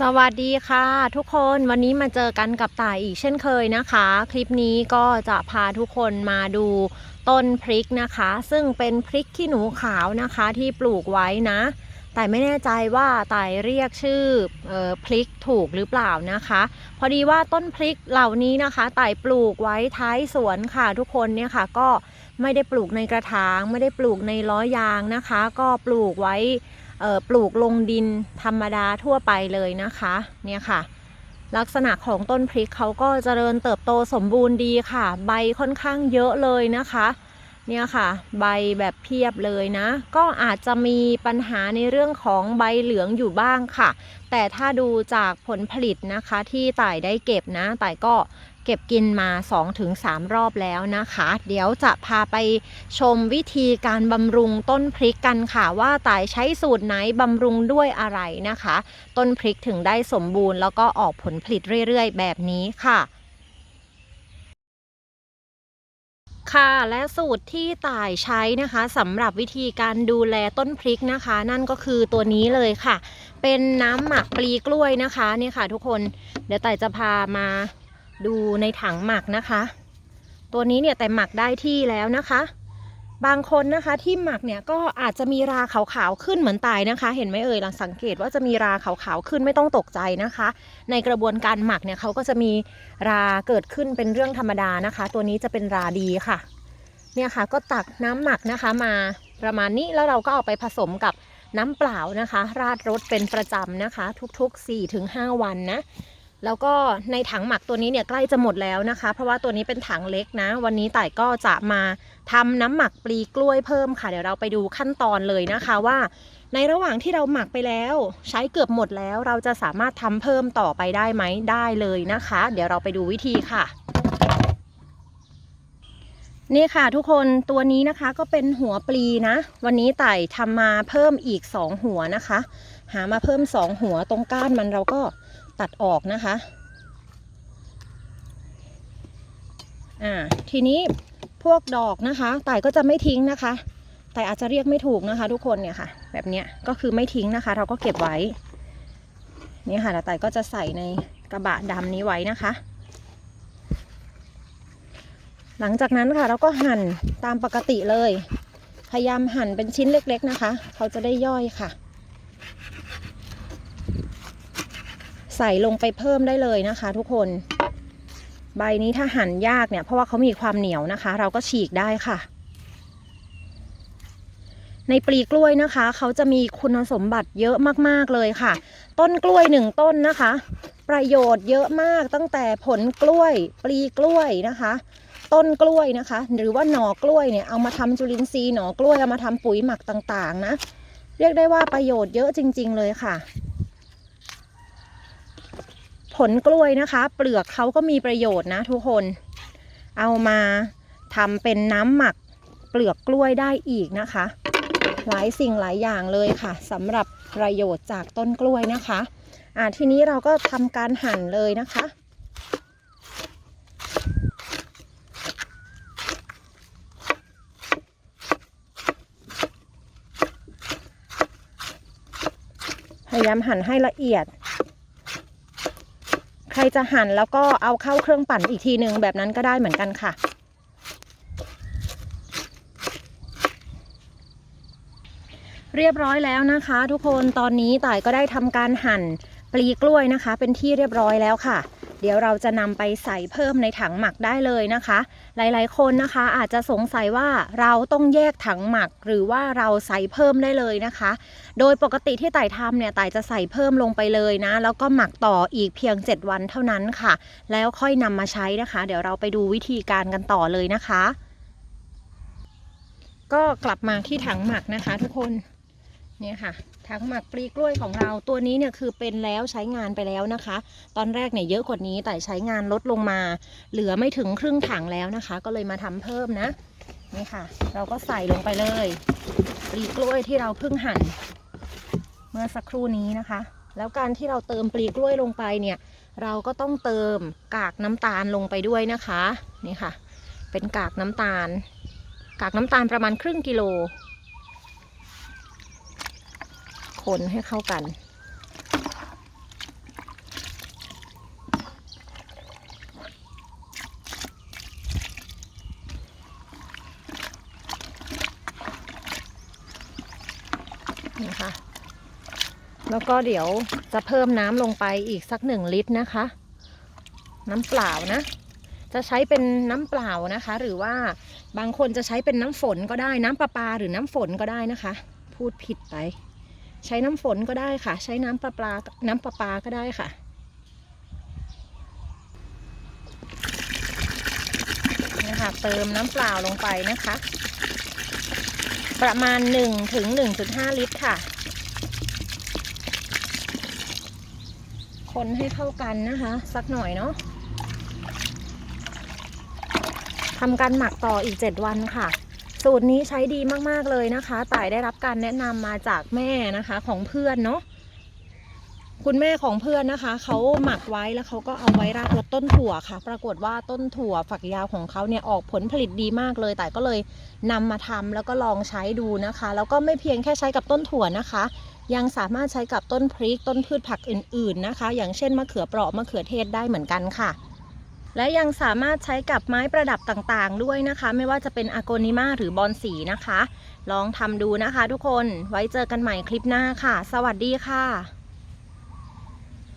สวัสดีค่ะทุกคนวันนี้มาเจอกันกับต่ายอีกเช่นเคยนะคะ คลิปนี้ก็จะพาทุกคนมาดูต้นพริกนะคะ ซึ่งเป็นพริกขี้หนูขาวนะคะที่ปลูกไว้นะ แต่ไม่แน่ใจว่าต่ายเรียกชื่อเออพริกถูกหรือเปล่านะคะ พอดีว่าต้นพริกเหล่านี้นะคะต่ายปลูกไว้ท้ายสวนค่ะทุกคนเนี่ยค่ะก็ไม่ได้ปลูกในกระถาง ไม่ได้ปลูกในล้อยางนะคะ ก็ปลูกไว้ ปลูกลงดินธรรมดาทั่วไปเลยนะคะเนี่ยค่ะ ลักษณะของต้นพริกเขาก็เจริญเติบโตสมบูรณ์ดีค่ะ ใบค่อนข้างเยอะเลยนะคะเนี่ยค่ะ ใบแบบเพียบเลยนะ ก็อาจจะมีปัญหาในเรื่องของใบเหลืองอยู่บ้างค่ะ แต่ถ้าดูจากผลผลิตนะคะที่ต่ายได้เก็บนะต่ายก็ เก็บกินมา 2-3 รอบแล้วนะคะ เดี๋ยวจะพาไปชมวิธีการบำรุงต้นพริกกันค่ะ ว่าตายใช้สูตรไหนบำรุงด้วยอะไรนะคะ ต้นพริกถึงได้สมบูรณ์แล้วก็ออกผลผลิตเรื่อยๆ แบบนี้ค่ะค่ะและสูตรที่ต่ายใช้นะคะสำหรับวิธีการดูแลต้นพริกนะคะ นั่นก็คือตัวนี้เลยค่ะ เป็นน้ำหมักปลีกล้วยนะคะเนี่ยค่ะทุกคนเดี๋ยวต่ายจะพามา ดูในถังหมักนะคะ ตัวนี้เนี่ยแต่หมักได้ที่แล้วนะคะ บางคนนะคะที่หมักเนี่ยก็อาจจะมีราขาวๆขึ้นเหมือนตายนะคะ เห็นไหมเอ่ยลองสังเกตว่าจะมีราขาวๆขึ้นไม่ต้องตกใจนะคะ ในกระบวนการหมักเนี่ยเขาก็จะมีราเกิดขึ้นเป็นเรื่องธรรมดานะคะ ตัวนี้จะเป็นราดีค่ะ เนี่ยค่ะก็ตักน้ำหมักนะคะมาประมาณนี้แล้วเราก็เอาไปผสมกับน้ำเปล่านะคะ ราดรสเป็นประจำนะคะ ทุกๆ 4-5 วันนะ แล้วก็ในถังหมักตัวนี้เนี่ยใกล้จะหมดแล้วนะคะ เพราะว่าตัวนี้เป็นถังเล็กนะ วันนี้ต่ายก็จะมาทำน้ำหมักปลีกล้วยเพิ่มค่ะ เดี๋ยวเราไปดูขั้นตอนเลยนะคะว่า ในระหว่างที่เราหมักไปแล้ว ใช้เกือบหมดแล้ว เราจะสามารถทำเพิ่มต่อไปได้ไหมได้เลยนะคะ เดี๋ยวเราไปดูวิธีค่ะนี่ค่ะทุกคนตัวนี้นะคะก็เป็นหัวปลีนะ วันนี้ไต่ทำมาเพิ่มอีก 2 หัวนะคะ หามาเพิ่ม2หัวตรงก้านมันเราก็ตัดออกนะคะอ่าทีนี้พวกดอกนะคะไต่ก็จะไม่ทิ้งนะคะไต่อาจจะเรียกไม่ถูกนะคะ ทุกคนเนี่ยค่ะ แบบเนี้ยก็คือไม่ทิ้งนะคะ เราก็เก็บไว้นี่ค่ะแล้วไต่ก็จะใส่ในกระบะดำนี้ไว้นะคะ หลังจากนั้นค่ะเราก็หั่นตามปกติเลย พยายามหั่นเป็นชิ้นเล็ก ๆนะคะ เขาจะได้ย่อยค่ะ ส่ลงไปเพิ่มได้เลยนะคะ ทุกคน ใบนี้ถ้าหั่นยากเนี่ยเพราะว่าเขามีความเหนียวนะคะ เราก็ฉีกได้ค่ะ ในปลีกล้วยนะคะ เขาจะมีคุณสมบัติเยอะมากๆเลยค่ะ ต้นกล้วยหนึ่งต้นนะคะ ประโยชน์เยอะมากตั้งแต่ผลกล้วย ปลีกล้วยนะคะต้นกล้วยนะคะ หรือว่าหน่อกล้วยเนี่ยเอามาทำจุลินทรีย์หน่อกล้วยเอามาทำปุ๋ยหมักต่างๆนะ เรียกได้ว่าประโยชน์เยอะจริง ๆ เลยค่ะ ผลกล้วยนะคะ เปลือกเขาก็มีประโยชน์นะทุกคน เอามาทำเป็นน้ำหมักเปลือกกล้วยได้อีกนะคะ หลายสิ่งหลายอย่างเลยค่ะสำหรับประโยชน์จากต้นกล้วยนะคะอ่าทีนี้เราก็ทำการหั่นเลยนะคะ พยายามหั่นให้ละเอียด ใครจะหั่นแล้วก็เอาเข้าเครื่องปั่นอีกทีหนึ่งแบบนั้นก็ได้เหมือนกันค่ะ เรียบร้อยแล้วนะคะ ทุกคนตอนนี้ต่ายก็ได้ทำการหั่นปลีกล้วยนะคะ เป็นที่เรียบร้อยแล้วค่ะ เดี๋ยวเราจะนำไปใส่เพิ่มในถังหมักได้เลยนะคะ หลายๆ คนนะคะอาจจะสงสัยว่าเราต้องแยกถังหมัก หรือว่าเราใส่เพิ่มได้เลยนะคะ โดยปกติที่ไต่ทำเนี่ยไต่จะใส่เพิ่มลงไปเลยนะ แล้วก็หมักต่ออีกเพียง 7 วันเท่านั้นค่ะ แล้วค่อยนำมาใช้นะคะ เดี๋ยวเราไปดูวิธีการกันต่อเลยนะคะ ก็กลับมาที่ถังหมักนะคะ ทุกคน เนี่ยค่ะถังหมักปลีกล้วยของเราตัวนี้เนี่ยคือเป็นแล้วใช้งานไปแล้วนะคะ ตอนแรกเนี่ยเยอะกว่านี้แต่ใช้งานลดลงมา เหลือไม่ถึงครึ่งถังแล้วนะคะ ก็เลยมาทำเพิ่มนะนี่ค่ะ เราก็ใส่ลงไปเลย ปลีกล้วยที่เราเพิ่งหั่น เมื่อสักครู่นี้นะคะ แล้วการที่เราเติมปลีกล้วยลงไปเนี่ย เราก็ต้องเติมกากน้ำตาลลงไปด้วยนะคะนี่ค่ะ เป็นกากน้ำตาล กากน้ำตาลประมาณครึ่งกิโล คนให้เข้ากัน นะคะ แล้วก็เดี๋ยวจะเพิ่มน้ำลงไปอีกสักหนึ่งลิตรนะคะ น้ำเปล่านะ จะใช้เป็นน้ำเปล่านะคะ หรือว่าบางคนจะใช้เป็นน้ำฝนก็ได้น้ำประปาหรือน้ำฝนก็ได้นะคะ พูดผิดไป ใช้น้ำฝนก็ได้ค่ะ ใช้น้ำประปาน้ำประปาก็ได้ค่ะนะคะเติมน้ำเปล่าลงไปนะคะ ประมาณ1ถึง1.5 ลิตรค่ะ คนให้เข้ากันนะคะ สักหน่อยเนาะทำการหมักต่ออีก 7 วันค่ะ สูตรนี้ใช้ดีมากๆเลยนะคะ ต่ายได้รับการแนะนำมาจากแม่นะคะของเพื่อนเนาะคุณแม่ของเพื่อนนะคะ เขาหมักไว้แล้วเขาก็เอาไว้ราดรดต้นถั่วค่ะ ปรากฏว่าต้นถั่วฝักยาวของเขาเนี่ยออกผลผลิตดีมากเลย แต่ก็เลยนำมาทำแล้วก็ลองใช้ดูนะคะ แล้วก็ไม่เพียงแค่ใช้กับต้นถั่วนะคะ ยังสามารถใช้กับต้นพริกต้นพืชผักอื่น ๆนะคะ อย่างเช่นมะเขือเปราะมะเขือเทศได้เหมือนกันค่ะ และยังสามารถใช้กับไม้ประดับต่างๆ ด้วยนะคะ ไม่ว่าจะเป็นอ g โกนิมาหรือบอนสีนะคะ ลองทำดูนะคะทุกคนไว้เจอกันใหม่คลิปหน้าค่ะ สวัสดีค่ะ